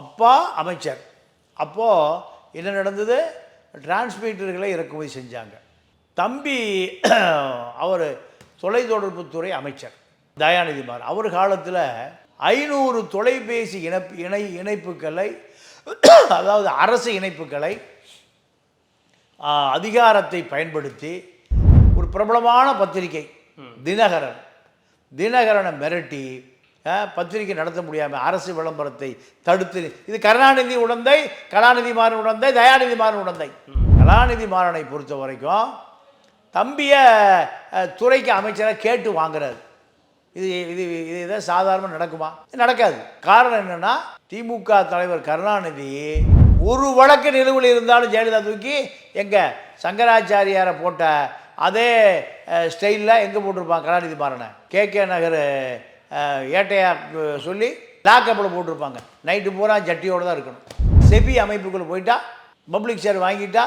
அப்பா அமைச்சர். அப்போது என்ன நடந்தது? டிரான்ஸ்மீட்டர்களை இறக்குமதி செஞ்சாங்க. தம்பி அவர் தொலைத்தொடர்புத்துறை அமைச்சர் தயாநிதிமார் அவர் காலத்தில் ஐநூறு தொலைபேசி இணைப்பு இணை இணைப்புகளை அதாவது அரசு இணைப்புகளை அதிகாரத்தை பயன்படுத்தி ஒரு பிரபலமான பத்திரிகை தினகரன். தினகரனை மிரட்டி பத்திரிகை நடத்த முடியாமல் அரசு விளம்பரத்தை தடுத்து இது கருணாநிதி உடந்தை கலாநிதி மாறன் உடந்தை தயாநிதி மாறன் உடந்தை கலாநிதி மாறனை பொறுத்த வரைக்கும் தம்பியை துறைக்கு அமைச்சரை கேட்டு வாங்குறாரு. இது இது இது இதை சாதாரண நடக்குமா? இது நடக்காது. காரணம் என்னென்னா திமுக தலைவர் கருணாநிதி ஒரு வழக்கு நிலுவில் இருந்தாலும் ஜெயலலிதா தூக்கி எங்கே சங்கராச்சாரியாரை போட்ட அதே ஸ்டைலில் எங்கே போட்டிருப்பான் கலாநிதி மாறனை? கே கே நகர் அஹ், ஏட்டையா அஹ், சொல்லி லாக்கப்பில் போட்டிருப்பாங்க. நைட்டு பூரா ஜட்டியோடு தான் இருக்கணும். செபி அமைப்புக்குள்ளே போயிட்டா பப்ளிக் ஷேர் வாங்கிட்டா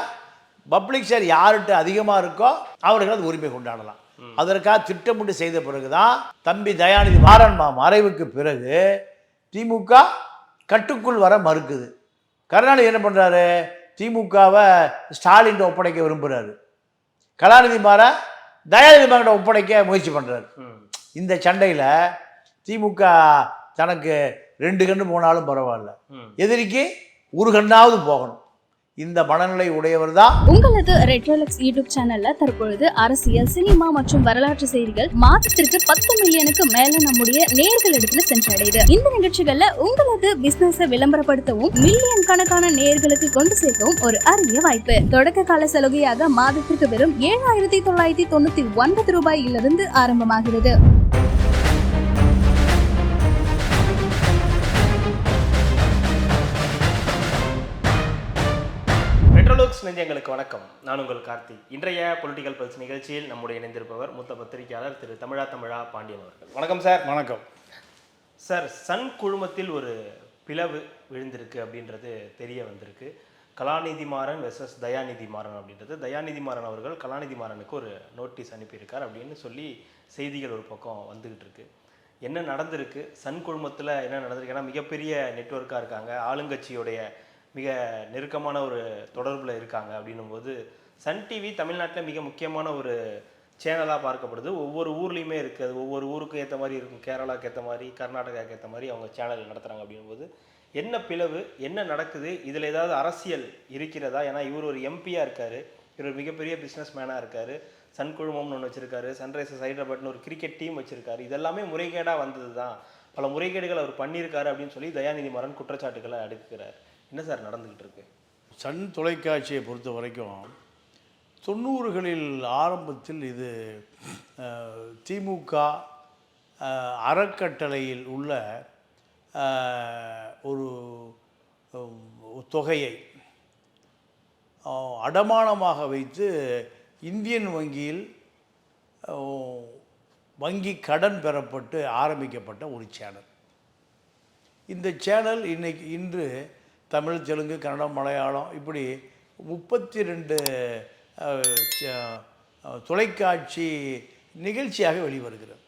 பப்ளிக் ஷேர் யார்கிட்ட அதிகமாக இருக்கோ அவர்கள் அது உரிமை கொண்டாடலாம். அதற்காக திட்டமிட்டு செய்த பிறகுதான் தம்பி தயாநிதி மாறன் மறைவுக்கு பிறகு திமுக கட்டுக்குள் வர மறுக்குது. கருணாநிதி என்ன பண்ணுறாரு திமுகவை ஸ்டாலின் ஒப்படைக்க விரும்புகிறாரு கலாநிதி மாறன் தயாநிதி மாறன் ஒப்படைக்க முயற்சி பண்ணுறாரு. இந்த சண்டையில் திமுக தனக்கு ரெண்டு கண்ணு போனாலும் பரவாயில்ல. எதிரிக்கு ஒரு கண்ணாவது போகணும். இந்த மனநிலை உடையவர் தான் உங்களது ரெட்ரோலக்ஸ் யூடியூப் சேனல்ல தற்பொழுது அரசியல் சினிமா மற்றும் வரலாற்று செய்திகள் மாதத்திற்கு பத்து மில்லியனுக்கு மேல நம்முடைய நேர்களிடத்துல சென்றடையுது. இந்த நிகழ்ச்சிகள்ல உங்களது பிசினஸ விளம்பரப்படுத்தவும் மில்லியன் கணக்கான நேர்களுக்கு கொண்டு சேர்க்கவும் ஒரு அரிய வாய்ப்பு. தொடக்க கால சலுகையாக மாதத்திற்கு வெறும் ஏழாயிரத்தி தொள்ளாயிரத்தி தொண்ணூத்தி ஒன்பது ரூபாயிலிருந்து ஆரம்பமாகிறது. மெட்ரோலுக்ஸ் நெஞ்சங்களுக்கு வணக்கம். நான் உங்கள் கார்த்தி இன்றைய பொலிட்டிக்கல் பல்ஸ் நிகழ்ச்சியில் நம்முடைய இணைந்திருப்பவர் மூத்த பத்திரிகையாளர் திரு தமிழா தமிழா பாண்டியன் அவர்கள். வணக்கம் சார். வணக்கம். சார் சன் குழுமத்தில் ஒரு பிளவு விழுந்திருக்கு அப்படின்றது தெரிய வந்திருக்கு. கலாநிதி மாறன் வெர்சஸ் தயாநிதி மாறன் அப்படின்றது. தயாநிதி மாறன் அவர்கள் கலாநிதி மாறனுக்கு ஒரு நோட்டீஸ் அனுப்பியிருக்கார் அப்படின்னு சொல்லி செய்திகள் ஒரு பக்கம் வந்துகிட்டு இருக்கு. என்ன நடந்திருக்கு? சன் குழுமத்தில் என்ன நடந்திருக்கு? ஏன்னா மிகப்பெரிய நெட்வொர்க்காக இருக்காங்க. ஆளுங்கட்சியுடைய மிக நெருக்கமான ஒரு தொடர்பில் இருக்காங்க அப்படின்னும் போது சன் டிவி தமிழ்நாட்டில் மிக முக்கியமான ஒரு சேனலாக பார்க்கப்படுது. ஒவ்வொரு ஊர்லேயுமே இருக்குது அது ஒவ்வொரு ஊருக்கு ஏற்ற மாதிரி இருக்கும். கேரளாவுக்கு ஏற்ற மாதிரி கர்நாடகாவுக்கு ஏற்ற மாதிரி அவங்க சேனல் நடத்துகிறாங்க அப்படிங்கும்போது என்ன பிளவு என்ன நடக்குது இதில் ஏதாவது அரசியல் இருக்கிறதா? ஏன்னா இவர் ஒரு எம்பியாக இருக்கார். இவர் மிகப்பெரிய பிஸ்னஸ் மேனாக இருக்கார். சன் குழுமம்னு ஒன்று வச்சுருக்காரு. சன்ரைசர்ஸ் ஹைதராபாத்னு ஒரு கிரிக்கெட் டீம் வச்சுருக்காரு. இதெல்லாமே முறைகேடாக வந்தது தான் பல முறைகேடுகள் அவர் பண்ணியிருக்காரு அப்படின்னு சொல்லி தயாநிதி மரன் குற்றச்சாட்டுகளை அடுக்கிறார் என்ன சார் நடந்துக்கிட்டு இருக்கு சன் தொலைக்காட்சியை பொறுத்த வரைக்கும் தொண்ணூறுகளில் ஆரம்பத்தில் இது திமுக அறக்கட்டளையில் உள்ள ஒரு தொகையை அடமானமாக வைத்து இந்தியன் வங்கியில் வங்கி கடன் பெறப்பட்டு ஆரம்பிக்கப்பட்ட ஒரு சேனல். இந்த சேனல் இன்னைக்கு இன்று தமிழ் தெலுங்கு கன்னடம் மலையாளம் இப்படி முப்பத்தி ரெண்டு தொலைக்காட்சி நிகழ்ச்சியாக வெளிவருகிறது.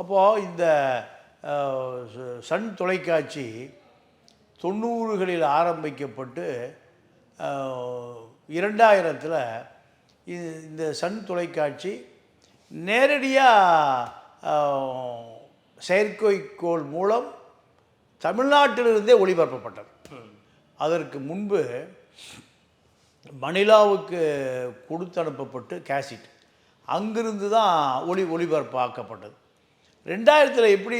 அப்போது இந்த சன் தொலைக்காட்சி தொண்ணூறுகளில் ஆரம்பிக்கப்பட்டு இரண்டாயிரத்தில் இந்த சன் தொலைக்காட்சி நேரடியாக செயற்கைக்கோள் மூலம் தமிழ்நாட்டிலிருந்தே ஒளிபரப்பப்பட்டது. அதற்கு முன்பு மணிலாவுக்கு கொடுத்து அனுப்பப்பட்டு கேசிட் அங்கிருந்து தான் ஒளி ஒளிபரப்பாக்கப்பட்டது ரெண்டாயிரத்தில் எப்படி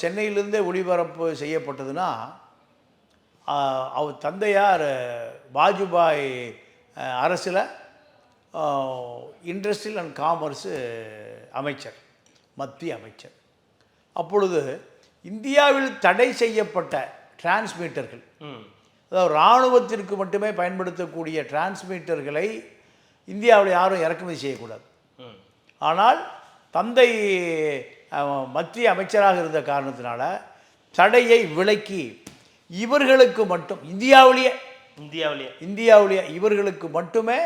சென்னையிலேருந்தே சென்னையிலிருந்தே ஒளிபரப்பு செய்யப்பட்டதுன்னா அவர் தந்தையார் வாஜ்பாய் அரசில் இண்டஸ்ட்ரியல் அண்ட் காமர்ஸு அமைச்சர் மத்திய அமைச்சர். அப்பொழுது இந்தியாவில் தடை செய்யப்பட்ட டிரான்ஸ்மீட்டர்கள் அதாவது இராணுவத்திற்கு மட்டுமே பயன்படுத்தக்கூடிய டிரான்ஸ்மீட்டர்களை இந்தியாவில் யாரும் இறக்குமதி செய்யக்கூடாது. ஆனால் தந்தை மத்திய அமைச்சராக இருந்த காரணத்தினால தடையை விலக்கி இவர்களுக்கு மட்டும் இந்தியாவிலேயே இந்தியாவிலேயே. இந்தியாவிலேயே இவர்களுக்கு மட்டுமே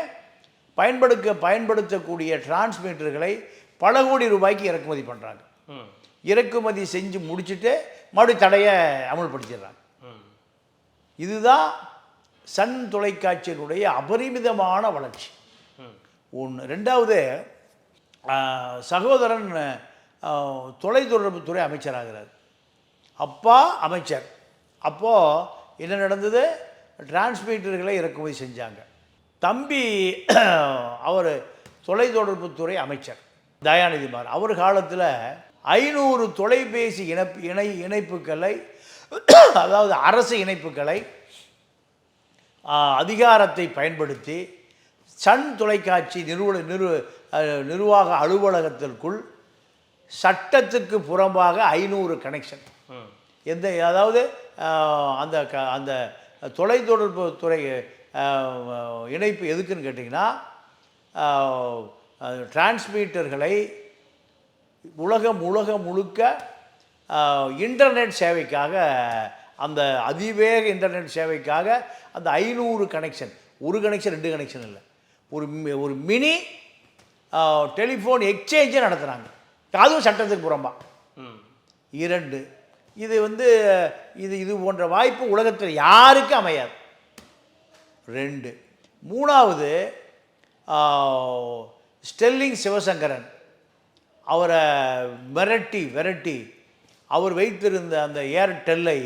பயன்படுத்த பயன்படுத்தக்கூடிய டிரான்ஸ்மீட்டர்களை பல கோடி ரூபாய்க்கு இறக்குமதி பண்ணுறாங்க. இறக்குமதி செஞ்சு முடிச்சுட்டு மறுபடியும் தடையை அமல்படுத்திடுறாங்க. இதுதான் சன் தொலைக்காட்சியினுடைய அபரிமிதமான வளர்ச்சி. ஒன்று ரெண்டாவது சகோதரன் ஆஹ், தொலைத்தொடர்புத்துறை அமைச்சராகிறார். அப்பா அமைச்சர். அப்போது என்ன நடந்தது? டிரான்ஸ்மீட்டர்களை இறக்குமதி செஞ்சாங்க. தம்பி அவர் தொலைத்தொடர்புத்துறை அமைச்சர் தயாநிதிமார். அவர் காலத்தில் ஐநூறு தொலைபேசி இணைப்பு இணை இணைப்புகளை அதாவது அரசு இணைப்புகளை அதிகாரத்தை பயன்படுத்தி சன் தொலைக்காட்சி நிறுவன நிறு அஹ், நிர்வாக அலுவலகத்திற்குள் சட்டத்துக்கு புறம்பாக ஐநூறு கனெக்ஷன் எந்த அதாவது அந்த க அந்த தொலைத்தொடர்பு துறை இணைப்பு எதுக்குன்னு கேட்டிங்கன்னா டிரான்ஸ்மீட்டர்களை உலகம் உலகம் முழுக்க இன்டர்நெட் சேவைக்காக அந்த அதிவேக இன்டர்நெட் சேவைக்காக அந்த ஐநூறு கனெக்ஷன் ஒரு கனெக்ஷன் ரெண்டு கனெக்ஷன் இல்லை. ஒரு மி- ஒரு மினி டெலிஃபோன் எக்ஸ்சேஞ்சை நடத்துகிறாங்க அதுவும் சட்டத்துக்கு புறம்பா. இரண்டு. இது வந்து இது இது போன்ற வாய்ப்பு உலகத்தில் யாருக்கும் அமையாது. ரெண்டு. மூணாவது ஸ்டெல்லிங் சிவசங்கரன். அவரை மிரட்டி விரட்டி அவர் வைத்திருந்த அந்த ஏர்டெல்லை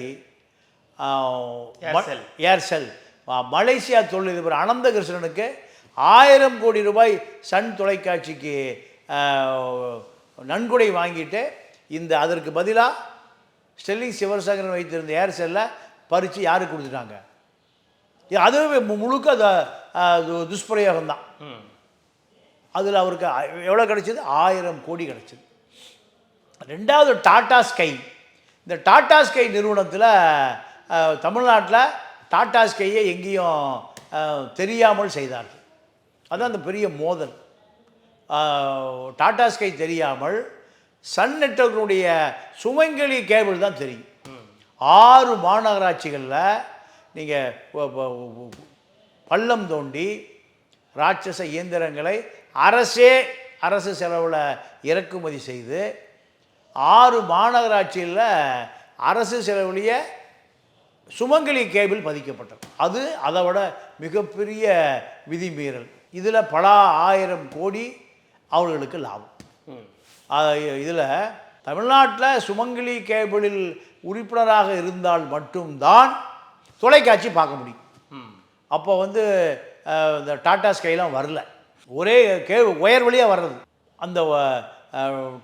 ஏர்செல். மலேசியா தொழிலதிபர் அனந்தகிருஷ்ணனுக்கு ஆயிரம் கோடி ரூபாய் சன் தொலைக்காட்சிக்கு நன்கொடை வாங்கிட்டு இந்த அதற்கு பதிலாக ஸ்டெல்லிங் சிவசங்கரன் வைத்திருந்த ஏர்செல்லை பறித்து யாருக்கு கொடுத்துட்டாங்க? அதுவே முழுக்க அது துஷ்பிரயோகம் தான் அதில் அவருக்கு எவ்வளோ கிடைச்சது? ஆயிரம் கோடி கிடைச்சது. ரெண்டாவது டாடா ஸ்கை. இந்த டாடா ஸ்கை நிறுவனத்தில் தமிழ்நாட்டில் டாடா ஸ்கையை எங்கேயும் தெரியாமல் செய்தார்கள். அதுதான் அந்த பெரிய மோதல். டாடா ஸ்கை தெரியாமல் சன் நெட்வொர்க்கினுடைய சுமங்கலி கேபிள் தான் தெரியும். ஆறு மாநகராட்சிகளில் நீங்கள் பள்ளம் தோண்டி ராட்சச இயந்திரங்களை அரசே அரசு செலவில் இறக்குமதி செய்து ஆறு மாநகராட்சியில் அரசு செலவுலேயே சுமங்கலி கேபிள் பதிக்கப்பட்டது. அது அதை விட மிகப்பெரிய விதிமீறல். இதில் பல ஆயிரம் கோடி அவர்களுக்கு லாபம். ம். இதில் தமிழ்நாட்டில் சுமங்கலி கேபிளில் உறுப்பினராக இருந்தால் மட்டும்தான் தொலைக்காட்சி பார்க்க முடியும். ம். அப்போ வந்து இந்த டாடா ஸ்கைலாம் வரல. ஒரே கே ஒயர் வழியாக வர்றது. அந்த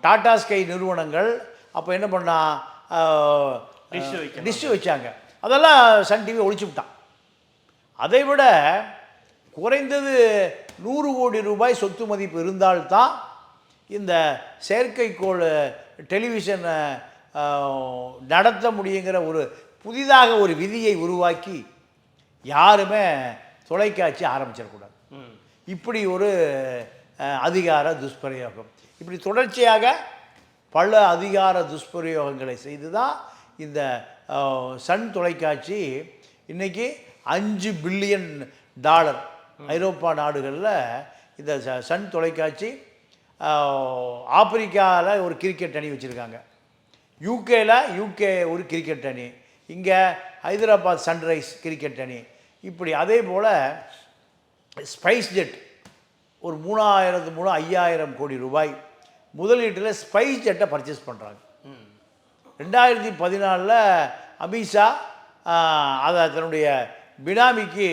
டாடா ஸ்கை நிறுவனங்கள் அப்போ என்ன பண்ணா. டிஷ் வச்சாங்க. அதெல்லாம் சன் டிவி ஒழிச்சு விட்டான். அதை விட குறைந்தது நூறு கோடி ரூபாய் சொத்து மதிப்பு இருந்தால்தான் இந்த செயற்கைக்கோள் டெலிவிஷன் நடத்த முடியுங்கிற ஒரு புதிதாக ஒரு விதியை உருவாக்கி யாருமே தொலைக்காட்சி ஆரம்பிச்சிடக்கூடாது. இப்படி ஒரு அதிகார துஷ்பிரயோகம். இப்படி தொடர்ச்சியாக பல அதிகார துஷ்பிரயோகங்களை செய்து தான் இந்த சன் தொலைக்காட்சி இன்றைக்கி அஞ்சு பில்லியன் டாலர் ஐரோப்பா நாடுகளில் இந்த ச- சன் தொலைக்காட்சி ஆப்பிரிக்காவில் ஒரு கிரிக்கெட் அணி வச்சுருக்காங்க. யூகேயில் யூகே ஒரு கிரிக்கெட் அணி. இங்கே ஹைதராபாத் சன்ரைஸ் கிரிக்கெட் அணி. இப்படி அதே போல் ஸ்பைஸ் ஜெட் ஒரு மூணாயிரத்து மூணு ஐயாயிரம் கோடி ரூபாய் முதலீட்டில் ஸ்பைஸ் ஜெட்டை பர்ச்சேஸ் பண்ணுறாங்க ரெண்டாயிரத்தி பதினாலில் அமித்ஷா அதை தன்னுடைய பினாமிக்கு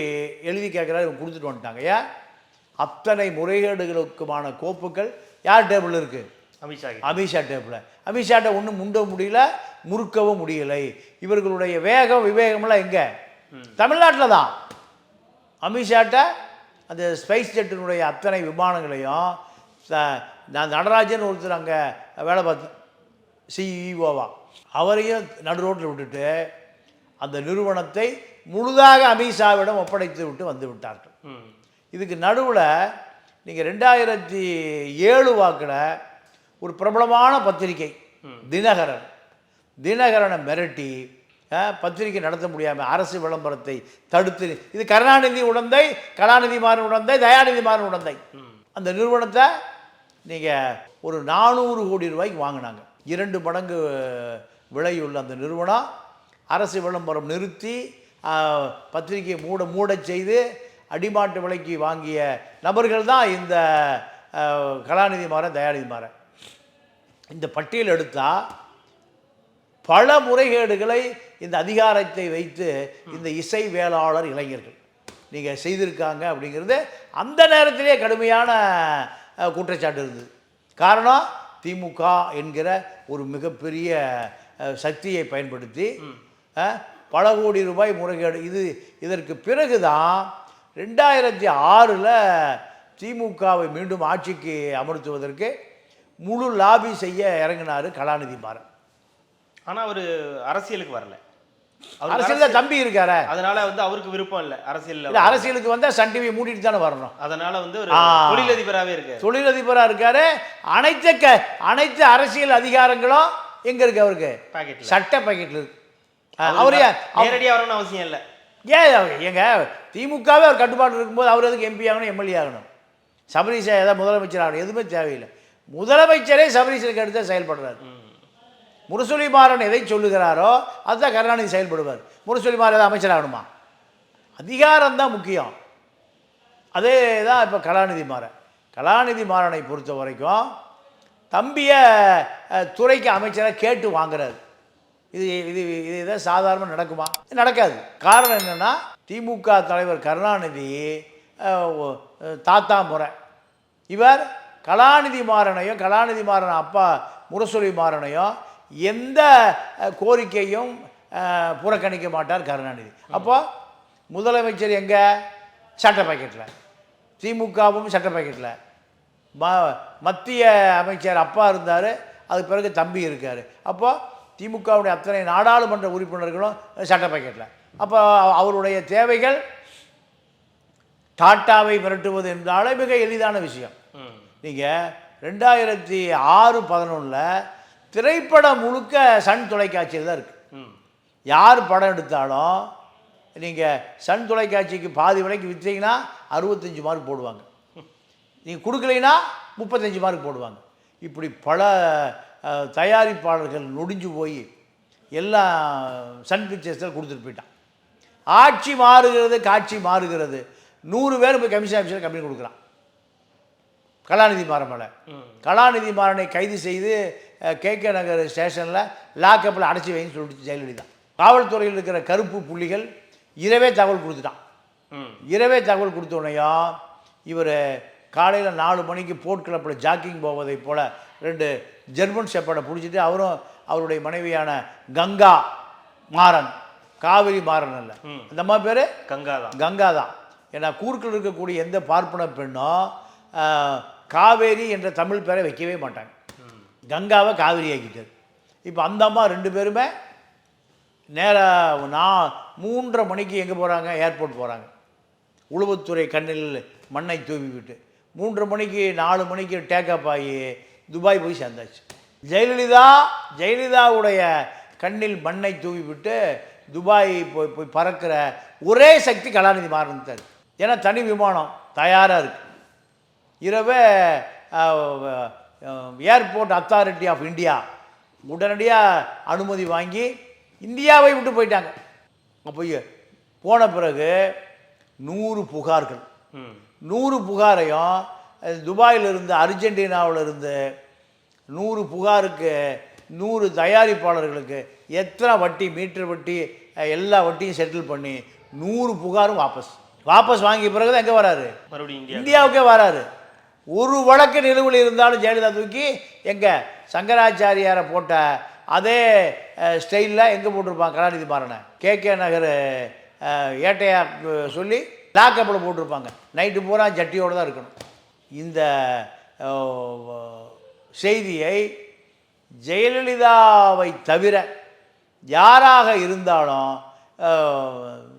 எழுதி கேட்குறாரு கொடுத்துட்டு வந்துட்டாங்க. ஏன்? அத்தனை முறைகேடுகளுக்குமான கோப்புகள் யார் டேபிள் இருக்குது அமித்ஷா. அமித்ஷா டேப்பில் அமித்ஷாட்ட ஒன்றும் முண்ட முடியல முறுக்கவும் முடியலை. இவர்களுடைய வேகம் விவேகம்லாம் எங்கே? தமிழ்நாட்டில் தான். அமித்ஷாட்ட அந்த ஸ்பைஸ் ஜெட்டினுடைய அத்தனை விமானங்களையும் நான் நடராஜன் ஒருத்தர் அங்கே வேலை பார்த்து சிஇஓவா அவரையும் நடு ரோட்டில் விட்டுட்டு அந்த நிறுவனத்தை முழுதாக அமித்ஷாவிடம் ஒப்படைத்து விட்டு வந்து விட்டார்கள். இதுக்கு நடுவில் நீங்கள் ரெண்டாயிரத்தி ஏழு வாக்கில் ஒரு பிரபலமான பத்திரிகை தினகரன். தினகரனை மிரட்டி அஹ், பத்திரிகை நடத்த முடியாமல் அரசு விளம்பரத்தை தடுத்து இது கருணாநிதி உடந்தை கலாநிதி மாறன் உடந்தை தயாநிதி மாறன் உடந்தை அந்த நிறுவனத்தை நீங்கள் ஒரு நானூறு கோடி ரூபாய்க்கு வாங்கினாங்க. இரண்டு மடங்கு விலையுள்ள அந்த நிறுவனம். அரசு விளம்பரம் நிறுத்தி பத்திரிகையை மூட மூடச் செய்து அடிமாட்டு விலைக்கு வாங்கிய நபர்கள் தான் இந்த கலாநிதி மாறன் தயாநிதி மாறன். இந்த பட்டியல் எடுத்தால் பல முறைகேடுகளை இந்த அதிகாரத்தை வைத்து இந்த இசை வேளாளர் இளைஞர்கள். நீங்கள் செய்திருக்காங்க அப்படிங்கிறது அந்த நேரத்திலே கடுமையான குற்றச்சாட்டு இருந்தது. காரணம் திமுக என்கிற ஒரு மிகப்பெரிய சக்தியை பயன்படுத்தி பல கோடி ரூபாய் முறைகேடு. இது இதற்கு பிறகு தான் ரெண்டாயிரத்தி ஆறில் திமுகவை மீண்டும் ஆட்சிக்கு அமர்த்துவதற்கு முழு லாபி செய்ய இறங்கினார் கலாநிதி மாறன். ஆனா அவரு அரசியலுக்கு வரல. அவர் அரசியல்ல தம்பி இருக்காரே. அதனால வந்து அவருக்கு விருப்பம் இல்லை அரசியல்ல இல்ல அரசியலுக்கு வந்தா சன் டிவி மூடிட்டு தானே வரணும். அதனால வந்து ஒரு. தொழிலதிபராகவே இருக்காரு. தொழிலதிபரா இருக்காரு. அனைத்து அனைத்து அரசியல் அதிகாரங்களும் எங்க இருக்கு அவருக்கு? பாக்கெட்ல சட்ட பாக்கெட்ல இருக்கு. அவரு ஏன் அவ- நேரடியா வரணும்னு அவசியம் இல்லை. ஏன் எங்க திமுகவே அவர் கட்டுப்பாடு இருக்கும்போது அவர் எதுக்கு எம்பி ஆகணும் எம்எல்ஏ ஆகணும்? சபரீசன் ஏதாவது முதலமைச்சர் ஆகணும் எதுவுமே தேவையில்லை. முதலமைச்சரே சபரீசனுக்கு அடுத்து செயல்படுறாரு. முரசொலிமாறன் எதை சொல்லுகிறாரோ அதுதான் கருணாநிதி செயல்படுவார். முரசொலி எதாவது அமைச்சராகணுமா அதிகாரம் தான் முக்கியம். அதே தான் இப்போ கலாநிதி மாறன். கலாநிதி மாறனை பொறுத்த வரைக்கும் தம்பியை துறைக்கு அமைச்சராக கேட்டு வாங்குறாரு. இது இது இது இதை சாதாரணமாக நடக்குமா? நடக்காது. காரணம் என்னென்னா திமுக தலைவர் கருணாநிதி தாத்தா முறை. இவர் கலாநிதி மாறனையும் கலாநிதி மாறன் அப்பா முரசொலி மாறனையும் எந்த கோரிக்கையும் புறக்கணிக்க மாட்டார் கருணாநிதி. அப்போ முதலமைச்சர் எங்கே? சட்ட பாக்கெட்டில் திமுகவும் சட்ட பாக்கெட்டில் ம மத்திய அமைச்சர் அப்பா இருந்தார் அதுக்கு பிறகு தம்பி இருக்கார். அப்போ திமுகவுடைய அத்தனை நாடாளுமன்ற உறுப்பினர்களும் சட்ட பாக்கெட்டில் அப்போ அவருடைய தேவைகள் டாட்டாவை மிரட்டுவது என்றாலே மிக எளிதான விஷயம். நீங்கள் ரெண்டாயிரத்தி ஆறு பதினொன்றில் திரைப்படம் முழுக்க சன் தொலைக்காட்சியில் தான் இருக்குது யார் படம் எடுத்தாலும் நீங்கள் சன் தொலைக்காட்சிக்கு பாதி விலைக்கு விற்றீங்கன்னா அறுபத்தஞ்சு மார்க் போடுவாங்க. நீங்கள் கொடுக்கலைன்னா முப்பத்தஞ்சு மார்க் போடுவாங்க. இப்படி பல தயாரிப்பாளர்கள் நொடிஞ்சு போய் எல்லாம் சன் பிக்சர்ஸில் கொடுத்துட்டு போயிட்டான். ஆட்சி மாறுகிறது காட்சி மாறுகிறது. நூறு பேர் போய் கமிஷன் ஆஃபீஸில் கம்பெனி கொடுக்குறான். கலாநிதி மாறன் மேலே. கலாநிதி மாறனை கைது செய்து கே கே நகர் ஸ்டேஷனில் லாக்கப்பில் அடைச்சி வைன்னு சொல்லிட்டு ஜெயலலிதா. காவல்துறையில் இருக்கிற கருப்பு புள்ளிகள் இரவே தகவல் கொடுத்துட்டான். இரவே தகவல் கொடுத்தோன்னையும் இவர் காலையில் நாலு மணிக்கு போர்ட் கிளப்பில் ஜாக்கிங் போவதைப் போல் ரெண்டு ஜெர்மன் ஷெப்பர்டை பிடிச்சிட்டு அவரும் அவருடைய மனைவியான கங்கா மாறன் காவிரி மாறன் அல்ல. அந்த அம்மா பேர்? கங்கா தான் கங்கா தான் ஏன்னா கூர்க்கில் இருக்கக்கூடிய எந்த பார்ப்பன பெண்ணும் காவேரி என்ற தமிழ் பேரை வைக்கவே மாட்டாங்க. கங்காவை காவிரி ஆக்கிட்டார். இப்போ அந்த அம்மா ரெண்டு பேருமே நேராக நான் மூன்றரை மணிக்கு எங்கே போகிறாங்க ஏர்போர்ட் போகிறாங்க உளவுத்துறை கண்ணில் மண்ணை தூவி விட்டு. மூன்றரை மணிக்கு நாலு மணிக்கு டேக்கப் ஆகி துபாய் போய் சேர்ந்தாச்சு. ஜெயலலிதா ஜெயலலிதாவுடைய கண்ணில் மண்ணை தூவி விட்டு துபாய் போய் போய் பறக்கிற ஒரே சக்தி கலாநிதி மாறந்தார் ஏன்னா தனி விமானம் தயாராக இருக்குது இரவே ஏர்போர்ட் அத்தாரிட்டி ஆஃப் இந்தியா உடனடியாக அனுமதி வாங்கி இந்தியாவை விட்டு போயிட்டாங்க. அப்போ போன பிறகு நூறு புகார்கள். நூறு புகாரையும் துபாயிலிருந்து அர்ஜென்டினாவிலிருந்து நூறு புகாருக்கு நூறு தயாரிப்பாளர்களுக்கு எத்தனை வட்டி மீட்டர் வட்டி எல்லா வட்டியும் செட்டில் பண்ணி நூறு புகாரும் வாபஸ். வாபஸ் வாங்கிய பிறகு தான் எங்கே வராரு? இந்தியாவுக்கே வராரு. ஒரு வழக்கு நிலுவில் இருந்தாலும் ஜெயலலிதா தூக்கி எங்கே சங்கராச்சாரியாரை போட்ட அதே ஸ்டைலில் எங்கே போட்டிருப்பாங்க கலாநிதி மாறனை? கே. கே. நகர் ஏட்டையா சொல்லி லாக்கப்பில் போட்டிருப்பாங்க. நைட்டு பூரா ஜட்டியோடு தான் இருக்கணும். இந்த செய்தியை ஜெயலலிதாவை தவிர யாராக இருந்தாலும்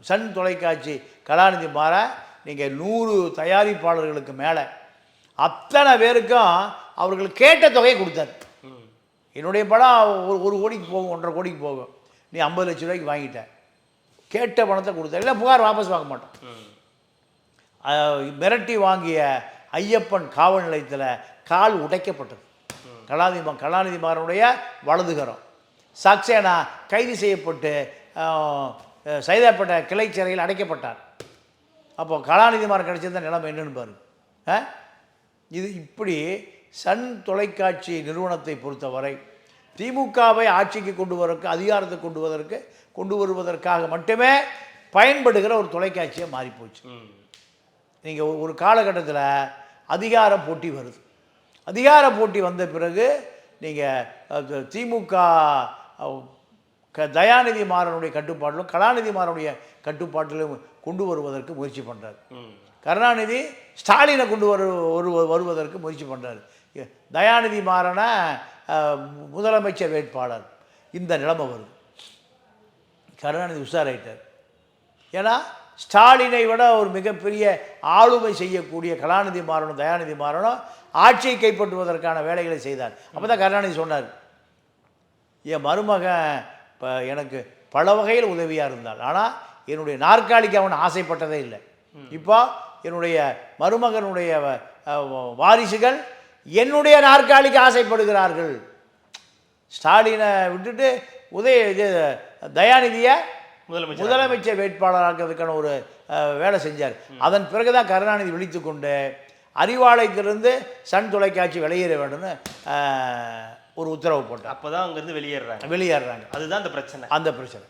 சன் தொலைக்காட்சி கலாநிதி மாற நீங்கள் நூறு தயாரிப்பாளர்களுக்கு மேலே அத்தனை பேருக்கும் அவர்கள் கேட்ட தொகையை கொடுத்தாரு. என்னுடைய படம் ஒரு ஒரு கோடிக்கு போகும் ஒன்றரை கோடிக்கு போகும். நீ ஐம்பது லட்ச ரூபாய்க்கு வாங்கிட்ட. கேட்ட பணத்தை கொடுத்த இல்லை புகார் வாபஸ் வாங்க மாட்டோம். மிரட்டி வாங்கிய ஐயப்பன் காவல் நிலையத்தில் கால் உடைக்கப்பட்டது. கலாநிதி கலாநிதி மாறனுடைய வலதுகரம். சக்சேனா கைது செய்யப்பட்டு சைதாப்பட்ட சைதாப்பேட்டை கிளை சிறையில் அடைக்கப்பட்டார். அப்போ கலாநிதிமார் கிடைச்சிருந்த நிலைமை என்னன்னு பாருங்க. ஆ? இது இப்படி சன் தொலைக்காட்சி நிறுவனத்தை பொறுத்தவரை திமுகவை ஆட்சிக்கு கொண்டு வருவதற்கு அதிகாரத்தை கொண்டு வருவதற்கு கொண்டு வருவதற்காக மட்டுமே பயன்படுகிற ஒரு தொலைக்காட்சியாக மாறிப்போச்சு. நீங்கள் ஒரு காலகட்டத்தில் அதிகார போட்டி வருது. அதிகார போட்டி வந்த பிறகு நீங்கள் திமுக க தயாநிதி மாறனுடைய கட்டுப்பாட்டிலும் கலாநிதி மாறனுடைய கட்டுப்பாட்டிலும் கொண்டு வருவதற்கு முயற்சி பண்ணுறாரு கருணாநிதி ஸ்டாலினை கொண்டு வரு ஒரு வருவதற்கு முயற்சி பண்ணுறாரு தயாநிதி மாறனை முதலமைச்சர் வேட்பாளர். இந்த நிலைமை வருது. கருணாநிதி உஷாராயிட்டார். ஏன்னா ஸ்டாலினை விட ஒரு மிகப்பெரிய ஆளுமை செய்யக்கூடிய கலாநிதி மாறனும் தயாநிதி மாறனும் ஆட்சியை கைப்பற்றுவதற்கான வேலைகளை செய்தார். அப்போ தான் கருணாநிதி சொன்னார் என் மருமகன் இப்போ எனக்கு பல வகையில் உதவியாக இருந்தாள். ஆனால் என்னுடைய நாற்காலிக்கு அவன் ஆசைப்பட்டதே இல்லை. இப்போ என்னுடைய மருமகனுடைய வாரிசுகள் என்னுடைய நாற்காலிக்கு ஆசைப்படுகிறார்கள். ஸ்டாலினை விட்டுட்டு உதய இது தயாநிதியை முதலமைச்சர் முதலமைச்சர் வேட்பாளராக்கிறதுக்கான ஒரு வேலை செஞ்சார். அதன் பிறகு தான் கருணாநிதி விழித்து கொண்டு அறிவாலயத்திலிருந்து சன் தொலைக்காட்சி வெளியேற வேண்டும்னு ஒரு உத்தரவு போட்டார். அப்பதான் அங்கிருந்து வெளியேறாங்க வெளியேறாங்க அதுதான் அந்த பிரச்சனை. அந்த பிரச்சனை.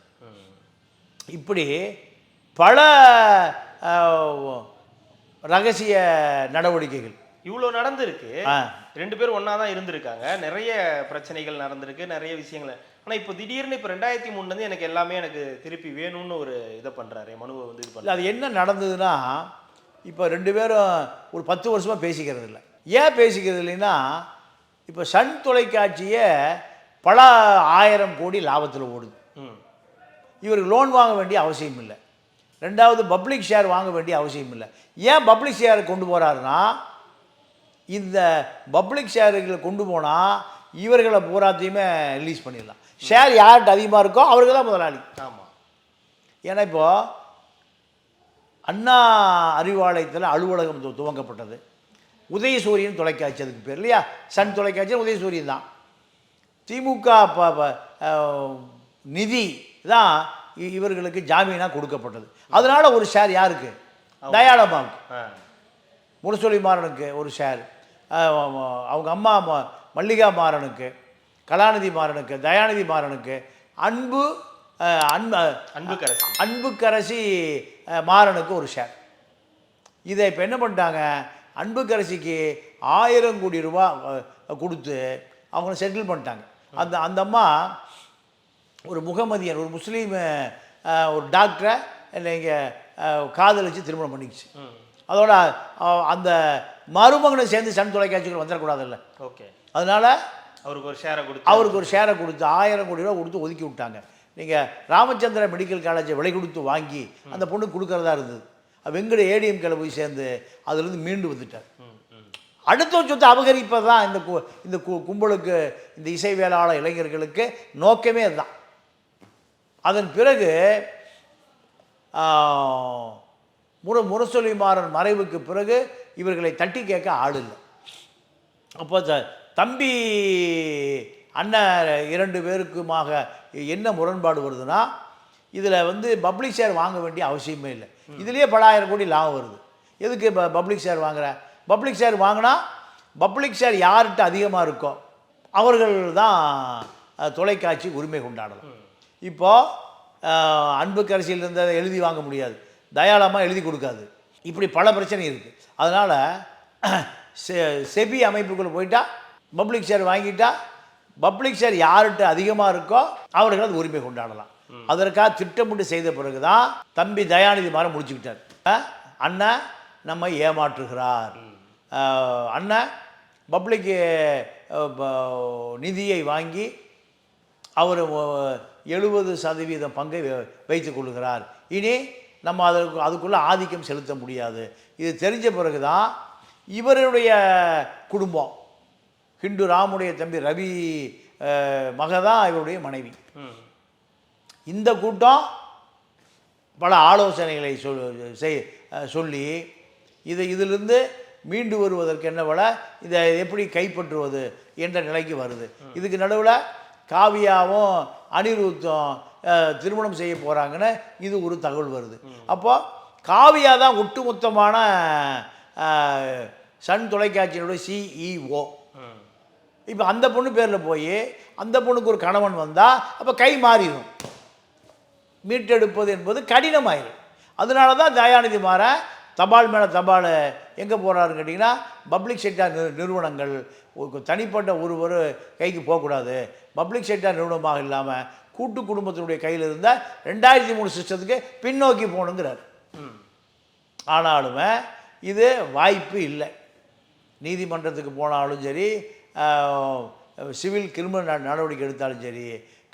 இப்படி பல ரகசிய நடவடிக்கைகள். இவ்வளோ நடந்திருக்கு. ரெண்டு பேரும் ஒண்ணா தான் இருந்திருக்காங்க. நிறைய பிரச்சனைகள் நடந்திருக்கு நிறைய விஷயங்கள். ஆனா இப்போ திடீர்னு இப்போ ரெண்டாயிரத்தி மூணுல இருந்து எனக்கு எல்லாமே எனக்கு திருப்பி வேணும்னு ஒரு இதை பண்றாரு மனுவை வந்து இது பண்றாரு அது என்ன நடந்ததுன்னா இப்போ ரெண்டு பேரும் ஒரு பத்து வருஷமாக பேசிக்கிறது இல்லை. ஏன் பேசிக்கிறது இல்லைன்னா இப்போ சன் தொலைக்காட்சியை பல ஆயிரம் கோடி லாபத்தில் ஓடுது. இவருக்கு லோன் வாங்க வேண்டிய அவசியம் இல்லை. ரெண்டாவது பப்ளிக் ஷேர் வாங்க வேண்டிய அவசியம் இல்லை. ஏன் பப்ளிக் ஷேரை கொண்டு போகிறாருன்னா இந்த பப்ளிக் ஷேர்களை கொண்டு போனால் இவர்களை பூராத்தையுமே ரிலீஸ் பண்ணிடலாம். ஷேர் யார்கிட்ட அதிகமாக இருக்கோ அவருக்கு தான் முதலாளி. ஆமா. ஏன்னா இப்போது அண்ணா அறிவாலயத்தில் அலுவலகம் துவங்கப்பட்டது. உதயசூரியன் தொலைக்காட்சி அதுக்கு பேர் இல்லையா? சன் தொலைக்காட்சி உதயசூரியன் தான். திமுக நிதி தான் இவர்களுக்கு ஜாமீனாக கொடுக்கப்பட்டது. அதனால ஒரு ஷேர் யாருக்கு? தயாளம்மாவுக்கு ஆ. முரசொலி மாறனுக்கு ஒரு ஷேர் அவங்க அம்மா ம- மல்லிகா மாறனுக்கு கலாநிதி மாறனுக்கு தயாநிதி மாறனுக்கு அன்பு அன்பு அன்புக்கரசி அன்புக்கரசி மாறனுக்கு ஒரு ஷேர் இதை இப்போ என்ன பண்ணிட்டாங்க? அன்புக்கரசிக்கு ஆயிரம் கோடி ரூபா கொடுத்து அவங்கள செட்டில் பண்ணிட்டாங்க. அந்த அந்த அம்மா ஒரு முகமதியன் ஒரு முஸ்லீம் ஒரு டாக்டரை நீங்கள் காதலிச்சு திருமணம் பண்ணிக்கிச்சு. அதோட அந்த மருமகனை சேர்ந்து சன் தொலைக்காட்சிகள் வந்துடக்கூடாதுல்ல. ஓகே. அதனால் அவருக்கு ஒரு ஷேரை கொடுத்து அவருக்கு ஒரு ஷேரை கொடுத்து ஆயிரம் கோடி ரூபா கொடுத்து ஒதுக்கி விட்டாங்க. நீங்கள் ராமச்சந்திர மெடிக்கல் காலேஜை விலை கொடுத்து வாங்கி அந்த பொண்ணு கொடுக்கறதா இருந்தது. வெங்கட ஏடிஎம்கேல போய் சேர்ந்து அதுலேருந்து மீண்டு வந்துட்டார். அடுத்த சொத்தை அபகரிப்பது தான் இந்த இந்த கும்பலுக்கு இந்த இசை வேளாளர் இளைஞர்களுக்கு நோக்கமே அதுதான். அதன் பிறகு முர முரசொலிமாறன் மறைவுக்கு பிறகு இவர்களை தட்டி கேட்க ஆள் இல்லை அப்போ தம்பி அண்ணன் இரண்டு பேருக்குமாக என்ன முரண்பாடு வருதுன்னா இதில் வந்து பப்ளிக் ஷேர் வாங்க வேண்டிய அவசியமே இல்லை. இதுலேயே பல ஆயிரம் கோடி லாபம் வருது. எதுக்கு இப்போ பப்ளிக் ஷேர் வாங்குற? பப்ளிக் ஷேர் வாங்கினா பப்ளிக் ஷேர் யார்கிட்ட அதிகமாக இருக்கோ அவர்கள் தான் தொலைக்காட்சி உரிமை கொண்டாடலாம். இப்போது அன்புக்கரசியில் இருந்ததை எழுதி வாங்க முடியாது. தயாளமாக எழுதி கொடுக்காது. இப்படி பல பிரச்சனை இருக்குது அதனால் செபி அமைப்புக்குள்ளே போயிட்டா பப்ளிக் ஷேர் வாங்கிட்டா பப்ளிக் ஷேர் யார்கிட்ட அதிகமாக இருக்கோ அவர்கள் அது உரிமை கொண்டாடலாம். அதற்காக திட்டமிட்டு செய்த பிறகு தான் தம்பி தயாநிதி மாற முடிச்சுக்கிட்டார். அண்ணன் நம்ம ஏமாற்றுகிறார். அண்ணன் பப்ளிக் நிதியை வாங்கி அவர் எழுபது சதவீதம் பங்கை வை- கொள்கிறார். இனி நம்ம அதற்கு அதுக்குள்ளே ஆதிக்கம் செலுத்த முடியாது. இது தெரிஞ்ச பிறகு தான் இவருடைய குடும்பம். ஹிந்து ராமுடைய தம்பி ரவி மகதான் இவருடைய மனைவி. இந்த கூட்டம் பல ஆலோசனைகளை சொல் செய் சொல்லி இது இதிலிருந்து மீண்டு வருவதற்கு என்ன வழ இதை எப்படி கைப்பற்றுவது என்ற நிலைக்கு வருது. இதுக்கு நடுவில் காவியாவும் அனிருத்தம் திருமணம் செய்ய போகிறாங்கன்னு இது ஒரு தகவல் வருது. அப்போது காவியா தான் ஒட்டுமொத்தமான சன் தொலைக்காட்சியினுடைய சிஇஓ இப்போ அந்த பொண்ணு பேரில் போய் அந்த பொண்ணுக்கு ஒரு கணவன் வந்தால் அப்போ கை மாறிடும். மீட்டெடுப்பது என்பது கடினமாயிரும். அதனால தான் தயாநிதி மாற தபால் மேலே தபால் எங்கே போகிறாருன்னு கேட்டிங்கன்னா பப்ளிக் செக்டார் நிறு நிறுவனங்கள். ஒரு தனிப்பட்ட ஒருவர் கைக்கு போகக்கூடாது. பப்ளிக் செக்டார் நிறுவனமாக இல்லாமல் கூட்டு குடும்பத்தினுடைய கையில் இருந்தால் ரெண்டாயிரத்தி மூணு சிஸ்டத்துக்கு பின்னோக்கி போகணுங்கிறார். ஆனாலுமே இது வாய்ப்பு இல்லை. நீதிமன்றத்துக்கு போனாலும் சரி சிவில் கிரிமினல் ந- நடவடிக்கை எடுத்தாலும் சரி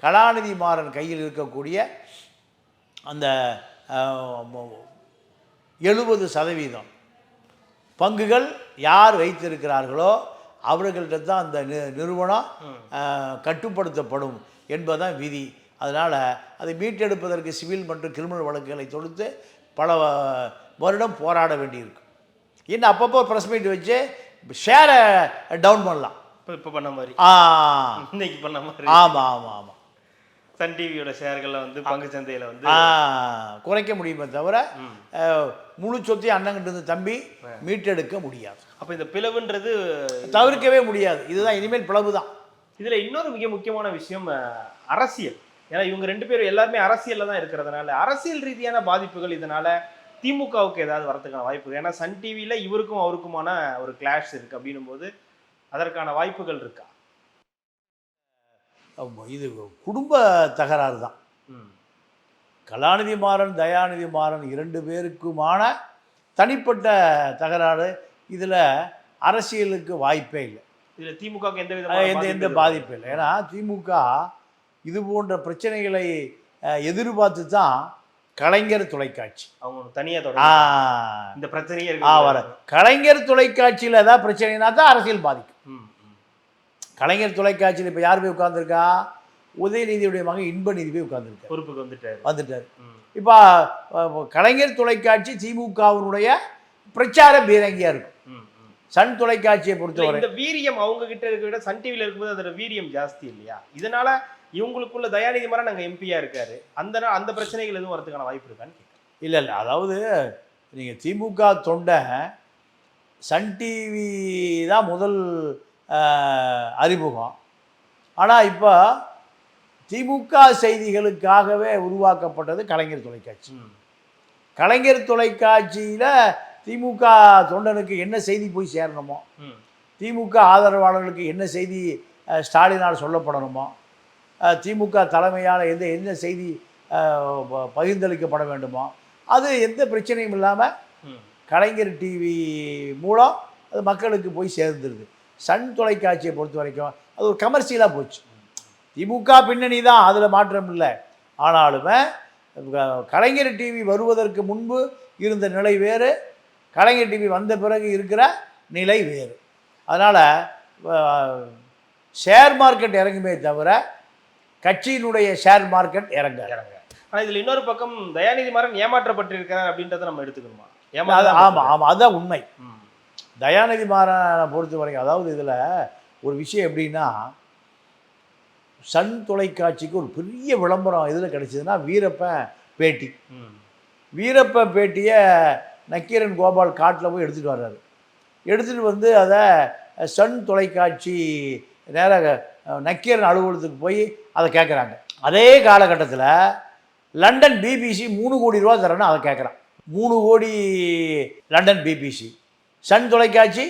கலாநிதி மாறன் கையில் இருக்கக்கூடிய அந்த எழுபது சதவீதம். பங்குகள் யார் வைத்திருக்கிறார்களோ அவர்கள்ட்ட தான் அந்த நி நிறுவனம் கட்டுப்படுத்தப்படும் என்பதுதான் விதி. அதனால் அதை மீட்டெடுப்பதற்கு சிவில் மற்றும் கிரிமினல் வழக்குகளை தொடுத்து பல வருடம் போராட வேண்டியிருக்கும் இன்னும் அப்பப்போ ப்ரெஸ் மீட் வச்சு ஷேரை டவுன் பண்ணலாம். இப்போ இப்போ பண்ண மாதிரி. ஆ. இன்னைக்கு பண்ண மாதிரி. ஆமாம் ஆமாம் ஆமாம் சன் டிவியோட ஷேர்கள்ல வந்து பங்கு சந்தையில வந்து குறைக்க முடியுமே தவிர முழு சொத்தையும் அண்ணங்கிட்ட இருந்து தம்பி மீட்டெடுக்க முடியாது. அப்ப இந்த பிளவுன்றது தவிர்க்கவே முடியாது. இதுதான் இனிமேல் பிளவு தான் இதுல இன்னொரு மிக முக்கியமான விஷயம் அரசியல். ஏன்னா இவங்க ரெண்டு பேரும் எல்லாருமே அரசியல்ல தான் இருக்கிறதுனால அரசியல் ரீதியான பாதிப்புகள் இதனால திமுகவுக்கு ஏதாவது வரதுக்கான வாய்ப்பு. ஏன்னா சன் டிவியில இவருக்கும் அவருக்குமான ஒரு கிளாஷ் இருக்கு அப்படின்னும் போது அதற்கான வாய்ப்புகள் இருக்கா? இது குடும்ப தகராறு தான். ம். கலாநிதி மாறன் தயாநிதி மாறன் இரண்டு பேருக்குமான தனிப்பட்ட தகராறு. இதில் அரசியலுக்கு வாய்ப்பே இல்லை. இதுல திமுகவுக்கு எந்த எந்த எந்த பாதிப்பு பாதிப்பு இல்லை. ஏன்னா திமுக இது போன்ற பிரச்சனைகளை எதிர்பார்த்து தான் கலைஞர் தொலைக்காட்சி. அவங்க தனியா ஆ. தொடங்க இந்த பிரச்சனையே வர. கலைஞர் தொலைக்காட்சியில் ஏதாவது பிரச்சனைனா தான் அரசியல் பாதிக்கும். கலைஞர் தொலைக்காட்சியில் இப்போ யார் போய் உட்காந்துருக்கா உதயநிதியுடைய மகன் இன்ப நீதி போய் உட்காந்துருக்காரு பொறுப்புக்கு வந்துட்டாரு. வந்துட்டார். இப்போ கலைஞர் தொலைக்காட்சி திமுகவினுடைய பிரச்சார பீரங்கியா இருக்கும். சன் தொலைக்காட்சியை பொறுத்தவரை இந்த வீரியம் அவங்க கிட்ட இருக்க விட சன் டிவில இருக்கும்போது அதோட வீரியம் ஜாஸ்தி இல்லையா? இதனால இவங்களுக்குள்ள தயாநிதி மாறன் நாங்க எம்பியா இருக்காரு. அந்த அந்த பிரச்சனைகள் எதுவும் வரதுக்கான வாய்ப்பு இருக்கான்னு. இல்லை இல்லை. அதாவது நீங்கள் திமுக தொண்டை சன் டிவி தான் முதல் அறிமுகம் ஆனால் இப்போ திமுக செய்திகளுக்காகவே உருவாக்கப்பட்டது கலைஞர் தொலைக்காட்சி. கலைஞர் தொலைக்காட்சியில் திமுக தொண்டனுக்கு என்ன செய்தி போய் சேரணுமோ. திமுக ஆதரவாளர்களுக்கு என்ன செய்தி ஸ்டாலினால் சொல்லப்படணுமோ திமுக தலைமையால் எந்த என்ன செய்தி பகிர்ந்தளிக்கப்பட வேண்டுமோ அது எந்த பிரச்சனையும் இல்லாமல். கலைஞர் டிவி மூலம் அது மக்களுக்கு போய் சேர்ந்துருது சன் தொலைக்காட்சியை பொறுத்த வரைக்கும் அது ஒரு கமர்ஷியலாக போச்சு. திமுக பின்னணி தான் அதில் மாற்றம் இல்லை. ஆனாலுமே கலைஞர் டிவி வருவதற்கு முன்பு இருந்த நிலை வேறு கலைஞர் டிவி வந்த பிறகு இருக்கிற நிலை வேறு. அதனால் ஷேர் மார்க்கெட் இறங்குமே தவிர கட்சியினுடைய ஷேர் மார்க்கெட் இறங்காது இறங்க. ஆனா இதுல இன்னொரு பக்கம் தயாநிதி மாறன் ஏமாற்றப்பட்டிருக்கிறார் அப்படின்றத நம்ம எடுத்துக்கணுமா? ஏமாற்றம் ஆமாம் ஆமாம் அதுதான் உண்மை. தயாநிதி மாறனை பொறுத்த வரைக்கும் அதாவது இதில் ஒரு விஷயம் எப்படின்னா சன் தொலைக்காட்சிக்கு ஒரு பெரிய விளம்பரம் இதில் கிடைச்சதுன்னா வீரப்பன் பேட்டி. வீரப்ப பேட்டியை நக்கீரன் கோபால் காட்டில் போய் எடுத்துகிட்டு வர்றாரு. எடுத்துகிட்டு வந்து அதை சன் தொலைக்காட்சி நேராக நக்கீரன் அலுவலகத்துக்கு போய் அதை கேட்குறாங்க அதே காலகட்டத்தில் லண்டன் பிபிசி மூணு கோடி ரூபா தரேன்னு அதை கேட்குறான் மூணு கோடி லண்டன் பிபிசி சன் தொலைக்காட்சி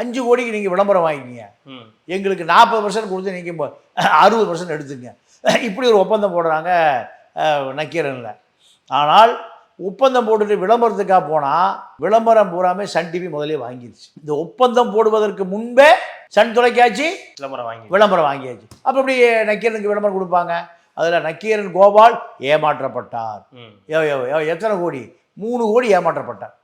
அஞ்சு கோடிக்கு நீங்கள் விளம்பரம் வாங்கிக்கிங்க. எங்களுக்கு நாற்பது பர்சன்ட் கொடுத்து நீங்கள் அறுபது பர்சன்ட் எடுத்துங்க. இப்படி ஒரு ஒப்பந்தம் போடுறாங்க நக்கீரனில். ஆனால் ஒப்பந்தம் போட்டுட்டு விளம்பரத்துக்காக போனால் விளம்பரம் பூராமே சன் டிவி முதலே வாங்கிடுச்சு இந்த ஒப்பந்தம் போடுவதற்கு முன்பே சன் தொலைக்காட்சி விளம்பரம் வாங்கி விளம்பரம் வாங்கியாச்சு. அப்போ எப்படி நக்கீரனுக்கு விளம்பரம் கொடுப்பாங்க? அதில் நக்கீரன் கோபால் ஏமாற்றப்பட்டார். எத்தனை கோடி? மூணு கோடி ஏமாற்றப்பட்டார்.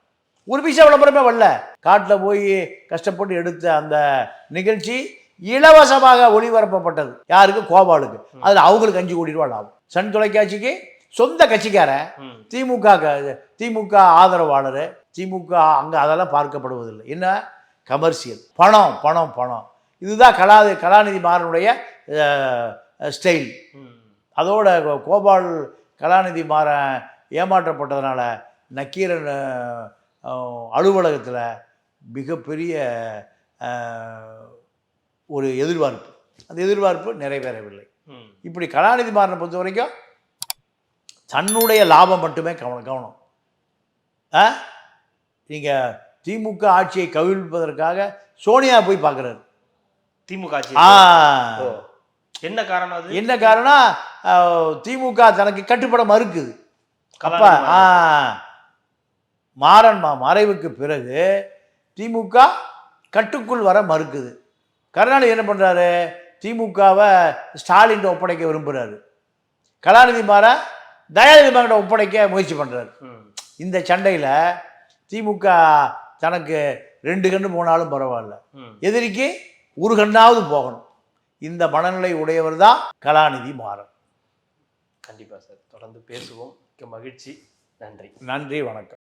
ஒரு பைசா விளம்பரமே வரல. காட்டில் போய் கஷ்டப்பட்டு எடுத்த அந்த நிகழ்ச்சி இலவசமாக ஒளிபரப்பப்பட்டது. யாருக்கு? கோபாலுக்கு. அதில் அவங்களுக்கு அஞ்சு கோடி ரூபா லாபம். சன் தொலைக்காட்சிக்கு சொந்த கட்சிக்காரன். திமுக திமுக ஆதரவாளர் திமுக அங்கே அதெல்லாம் பார்க்கப்படுவதில்லை. என்ன? கமர்ஷியல். பணம் பணம் பணம். இதுதான் கலா கலாநிதி மாறனுடைய ஸ்டைல். அதோட கோ- கோபால் கலாநிதி மாறன் ஏமாற்றப்பட்டதுனால நக்கீரன் அலுவலகத்தில் மிகப்பெரிய ஒரு எதிர்பார்ப்பு. அந்த எதிர்பார்ப்பு நிறைவேறவில்லை. இப்படி கலாநிதி மாறனை பொறுத்த வரைக்கும் தன்னுடைய லாபம் மட்டுமே கவனம் கவனம். ஆ நீங்கள் திமுக ஆட்சியை கவிழ்ப்பதற்காக சோனியா போய் பார்க்குறாரு திமுக ஆட்சி. ஆ. என்ன காரணம் அது? என்ன காரணம் திமுக தனக்கு கட்டுப்பட மறுக்குது அப்ப ஆ. மாறன். மறைவுக்கு பிறகு திமுக கட்டுக்குள் வர மறுக்குது. கருணாநிதி என்ன பண்ணுறாரு திமுகவை ஸ்டாலின் ஒப்படைக்க விரும்புகிறாரு கலாநிதி மாறன் தயாநிதி மாறன் ஒப்படைக்க முயற்சி பண்ணுறாரு இந்த சண்டையில் திமுக தனக்கு ரெண்டு கண்ணு போனாலும் பரவாயில்ல. எதிரிக்கு ஒரு கண்ணாவது போகணும். இந்த மனநிலை உடையவர் தான் கலாநிதி மாறன். கண்டிப்பா சார். தொடர்ந்து பேசுவோம். மிக்க மகிழ்ச்சி. நன்றி. நன்றி வணக்கம்.